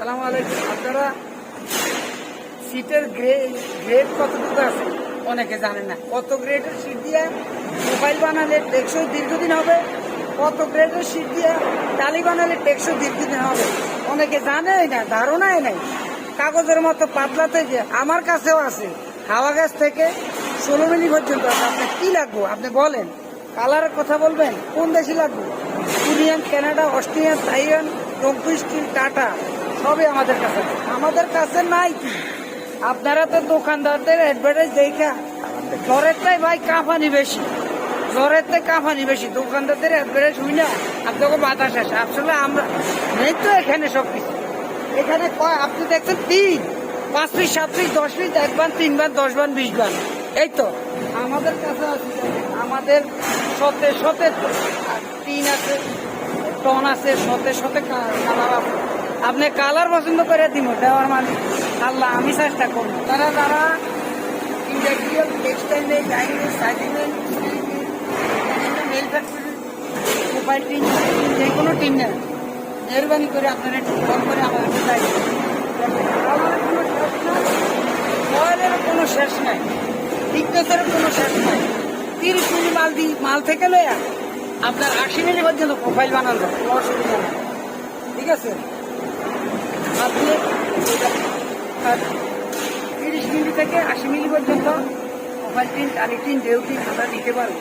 সালাম আলাইকুম। আপনারা সিটের গ্রেড কতটুকু আছে? অনেকে জানে না। কত গ্রেডের সিট দিয়ে মোবাইল বানালে টেকসই দীর্ঘদিন হবে? কত গ্রেডের সিট দিয়ে টালি বানালে টেকসই দীর্ঘদিন হবে? অনেকে জানেই না, ধারণাই নাই। কাগজের মতো পাতলাতে যে আমার কাছেও আছে। হাওয়া গাছ থেকে ষোলো মিলি পর্যন্ত আছে। আপনার কি লাগবো? আপনি বলেন। কালারের কথা বলবেন? কোন দেশি লাগবে? কোরিয়ান, কানাডা, অস্ট্রিয়ান, থাইল্যান্ড, টঙ্কু, স্টিল, টাটা। সবই আমাদের কাছে। আমাদের কাছে নাই কি? আপনারা তো দোকানদারদের অ্যাডভার্টাইজ দেখা জ্বরেরটাই ভাই কাঁপানি বেশি। জ্বরেরটাই কাঁপানি বেশি। দোকানদারদের অ্যাডভার্টাইজ হই না। আপনাকে বাতাস আসে। আসলে আমরা নেই তো এখানে সব কিছু এখানে আপনি দেখছেন তিন, পাঁচ পিস সাত পিস দশ পিস একবার তিনবার দশ বার বিশ বার এই তো। আমাদের কাছে আছে। আমাদের শতে শতে তিন আছে, টন আছে, শতে শতে কালার আছে আপনি কালার পছন্দ করে দিব, দেওয়ার মানে আল্লাহ, আমি চেষ্টা করব। তারা তারা মোবাইল যে কোনো নেন মেহরবানি করে আপনারা কোনো শেষ কোনো শেষ মিলি মাল দি, মাল থেকে লয়া আপনার আশি মিলি পর্যন্ত প্রোফাইল বানানো অসুবিধা নেই। ঠিক আছে? আপনি তিরিশ মিলি থেকে আশি মিলি পর্যন্ত মোবাইল টিন আমি টিন ডেউ টিন আমরা দিতে পারব।